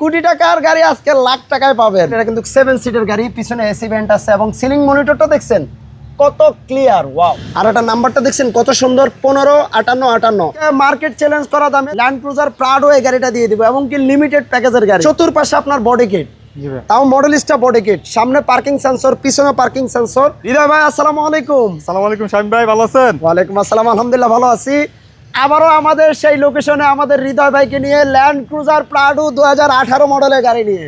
কোটি টাকার গাড়ি আজকে লাখ টাকায় পাবেন। এটা কিন্তু সেভেন সিটের গাড়ি পিছনে এসি ভেন্ট আছে এবং সিলিং মনিটরটা দেখছেন? কত ক্লিয়ার ওয়াও আর এটা নাম্বারটা দেখছেন কত সুন্দর পনেরো আটান্ন আটান্ন। মার্কেট চ্যালেঞ্জ করা দামে ল্যান্ড ক্রুজার প্রাডো এই গাড়িটা দিয়ে দিব এবং কি লিমিটেড প্যাকেজের গাড়ি। চতুর্পাশে আপনার বডি কিট তাও মডেলিস্টা বডি কিট সামনে পার্কিং সেন্সর পিছনে পার্কিং সেন্সর হৃদয় ভাই আসসালামু আলাইকুম। সালাম আলাইকুম শামিম ভাই ভালো আছেন? ওয়ালাইকুম আসসালাম আলহামদুলিল্লাহ ভালো আছি। আবারও আমাদের সেই লোকেশনে আমাদের হৃদয় ভাইকে নিয়ে ল্যান্ড ক্রুজার প্রাডু দু হাজার আঠারো মডেলের গাড়ি নিয়ে।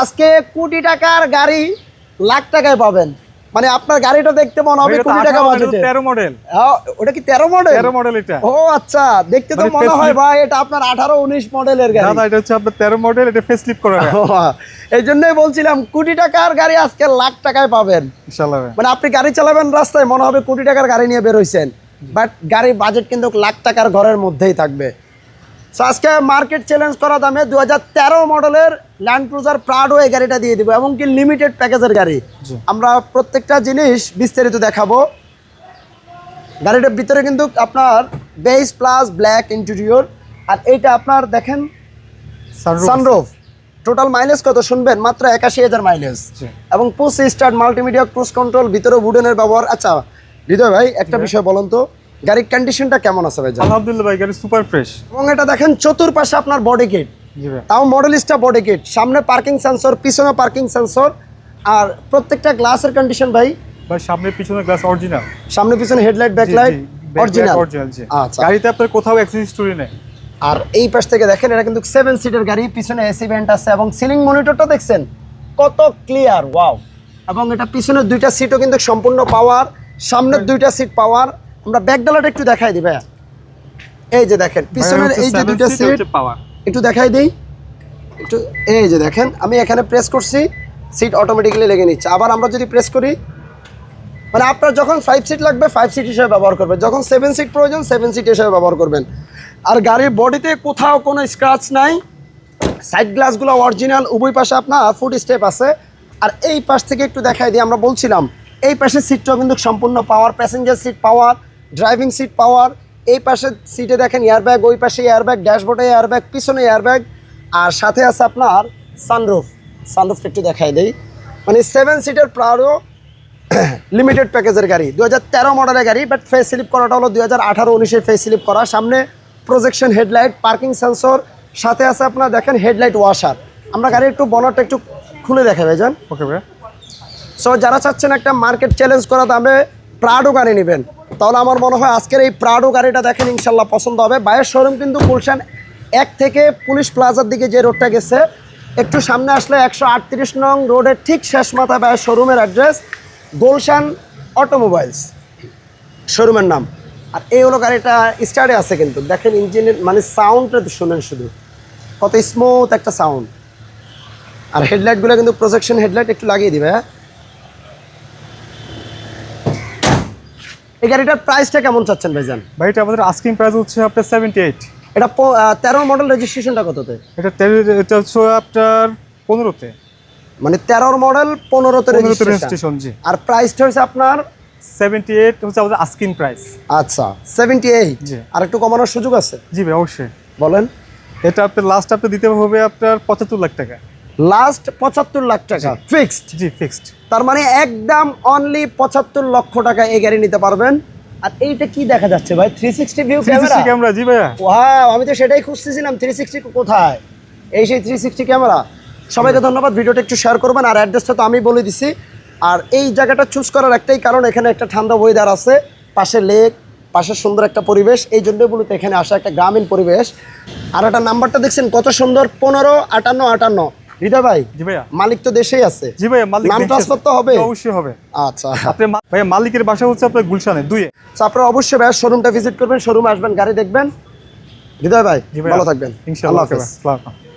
আজকে কোটি টাকার গাড়ি লাখ টাকায় পাবেন। মানে আপনার গাড়িটা দেখতে মনে হবে কোটি টাকা বাজেটে তেরো মডেল ওটা কি তেরো মডেল তেরো মডেল এটা। ও আচ্ছা। দেখতে তো মানে মনে হয় ভাই এটা আপনার আঠারো উনিশ মডেলের গাড়ি। দাদা এটা হচ্ছে আপনার তেরো মডেল এটা ফেস লিপ করা এই জন্যই বলছিলাম কোটি টাকার গাড়ি আজকে লাখ টাকায় পাবেন। ইনশাল্লাহ ভাই। মানে আপনি গাড়ি চালাবেন রাস্তায় মনে হবে কোটি টাকার গাড়ি নিয়ে বের হইছেন। বাট গাড়ির বাজেট কিন্তু লাখ টাকার ঘরের মধ্যেই থাকবে। সো আজকে মার্কেট চ্যালেঞ্জ করা দামে দু হাজার তেরো মডেলের ল্যান্ড ক্রুজার প্রাডো এই গাড়িটা দিয়ে দিব এমনকি লিমিটেড প্যাকেজের গাড়ি। আমরা প্রত্যেকটা জিনিস বিস্তারিত দেখাবো। গাড়িটার ভিতরে কিন্তু আপনার বেস প্লাস ব্ল্যাক ইন্টেরিয়র আর এইটা আপনার দেখেন সানরুফ টোটাল মাইলেজ কত শুনবেন? মাত্র একাশি হাজার মাইলেজ এবং push start multimedia cruise control ভিতরে উডেনের ব্যবহার। আচ্ছা হৃদয় ভাই একটা বিষয় বলুন তো গাড়ির কন্ডিশনটা কেমন আছে ভাই আলহামদুলিল্লাহ ভাই গাড়ি সুপার ফ্রেশ এবং এটা দেখেন চতুর্পাশে আপনার বডি গেট তাও মডেলিস্টা বডি গেট সামনে পার্কিং সেন্সর পিছনে পার্কিং সেন্সর আর প্রত্যেকটা গ্লাসের কন্ডিশন ভাই? ভাই সামনে পিছনে গ্লাস অরিজিনাল সামনে পিছনে হেডলাইট ব্যাকলাইট অরিজিনাল আচ্ছা। গাড়িতে আপনার কোথাও অ্যাক্সেস স্টোরি নেই। আর এই পাশ থেকে দেখেন এটা কিন্তু সেভেন সিটের গাড়ি পিছনে এসি ভেন্ট আছে এবং সিলিং মনিটরটা দেখছেন কত ক্লিয়ার ওয়াও এবং এটা পিছনের দুইটা সিটও কিন্তু সম্পূর্ণ পাওয়ার সামনের দুইটা সিট পাওয়ার আমরা ব্যাক ডালাটা একটু দেখাই দিই ভাইয়া। এই যে দেখেন পিছনের এই যে দুইটা সিট পাওয়ার একটু দেখাই দিই। একটু এই যে দেখেন আমি এখানে প্রেস করছি সিট অটোমেটিক্যালি লেগে নিচ্ছে। আবার আমরা যদি প্রেস করি মানে আপনার যখন ফাইভ সিট লাগবে ফাইভ সিট হিসেবে ব্যবহার করবেন। যখন সেভেন সিট প্রয়োজন সেভেন সিট হিসেবে ব্যবহার করবেন। আর গাড়ির বডিতে কোথাও কোনো স্ক্র্যাচ নাই। সাইড গ্লাসগুলো অরিজিনাল উভয় পাশে আপনার ফুট স্টেপ আছে। আর এই পাশ থেকে একটু দেখাই দিই আমরা বলছিলাম এই পাশের সিটটাও কিন্তু সম্পূর্ণ power passenger seat power driving seat power এই পাশের সিটে দেখেন এয়ারব্যাগ ওই পাশে এয়ারব্যাগ ড্যাশবোর্ডে এয়ারব্যাগ পিছনে এয়ারব্যাগ আর সাথে আছে আপনার সানরুফ সানরুফটা একটু দেখাই দেই। মানে সেভেন সিটের প্রায়ও লিমিটেড প্যাকেজের গাড়ি। দু হাজার তেরো মডেলের গাড়ি বাট ফেস স্লিপ করাটা হলো দু হাজার আঠারো উনিশের ফেস স্লিপ করা। সামনে প্রজেকশন হেডলাইট পার্কিং সেন্সর সাথে আছে আপনার দেখেন হেডলাইট ওয়াশার আমরা গাড়ি একটু বনারটা একটু খুলে দেখাবে যান ওকে ভাই সো যারা চাচ্ছেন একটা মার্কেট চ্যালেঞ্জ করা দামে প্রাডো গাড়ি নেবেন। তাহলে আমার মনে হয় আজকের এই প্রাডো গাড়িটা দেখেন ইনশাল্লাহ পছন্দ হবে। বাইরের শোরুম কিন্তু গুলশান এক থেকে পুলিশ প্লাজার দিকে যে রোডটা গেছে, একটু সামনে আসলে একশো আটত্রিশ নং রোডের ঠিক শেষ মাথায় বাইরের শোরুমের অ্যাড্রেস গুলশান অটোমোবাইলস শোরুমের নাম। আর এই হলো গাড়িটা স্টার্টে আছে কিন্তু। দেখেন ইঞ্জিনের মানে সাউন্ডটা শোনেন শুধু। কত স্মুথ একটা সাউন্ড আর হেডলাইটগুলো কিন্তু প্রজেকশন হেডলাইট একটু লাগিয়ে দিবে হ্যাঁ? গাড়িটার প্রাইসটা কেমন চাচ্ছেন ভাইজান? ভাই এটা আমাদের আস্কিং প্রাইস হচ্ছে আপনার সেভেন্টি এইট এটা তেরো মডেল রেজিস্ট্রেশনটা কততে? এটা এটা হচ্ছে আপনার পনেরোতে। মানে তেরোর মডেল পনেরোতে রেজিস্ট্রেশন জি। আর প্রাইসটা হচ্ছে আপনার? সেভেন্টি এইট হচ্ছে আমাদের আস্কিং প্রাইস আচ্ছা সেভেন্টি এইট জি। আর একটু কমানোর সুযোগ আছে? জি ভাই অবশ্যই। বলেন। এটা আপনার লাস্ট আপনি দিতে হবে আপনার পঁচাত্তর লাখ টাকা। লাস্ট পঁচাত্তর লাখ টাকা ফিক্সড জি ফিক্সড তার মানে একদম অনলি পঁচাত্তর লক্ষ টাকা এই গাড়ি নিতে পারবেন। আর এইটা কি দেখা যাচ্ছে ভাই? Three sixty view camera camera জি ভাইয়া। ওয়াও আমি তো সেটাই খুঁজতেছিলাম থ্রি সিক্সটি কোথায়? এই সেই থ্রি সিক্সটি ক্যামেরা সবাইকে ধন্যবাদ ভিডিওটা একটু শেয়ার করবেন আর অ্যাড্রেসটা তো আমি বলে দিছি। আর এই জায়গাটা চুজ করার একটাই কারণ এখানে একটা ঠান্ডা ওয়েদার আছে পাশে লেক পাশে সুন্দর একটা পরিবেশ। এই জন্যই বলতে এখানে আসা একটা গ্রামীণ পরিবেশ। আর একটা নাম্বারটা দেখছেন কত সুন্দর? পনেরো আটান্ন আটান্ন। হৃদয় ভাই জি ভাইয়া। মালিক তো দেশেই আছে। জি ভাইয়া মালিক নাম ট্রান্সফার তো হবে অবশ্যই হবে। আচ্ছা। আপনি ভাইয়া মালিকের বাসা হচ্ছে আপনার গুলশানে দুয়ে তো আপনারা অবশ্যই ভাই শোরুমটা ভিজিট করবেন শোরুম আসবেন গাড়ি দেখবেন। হৃদয় ভাই ভাইয়া। ভালো থাকবেন। ইনশাআল্লাহ আল্লাহ হাফেজ।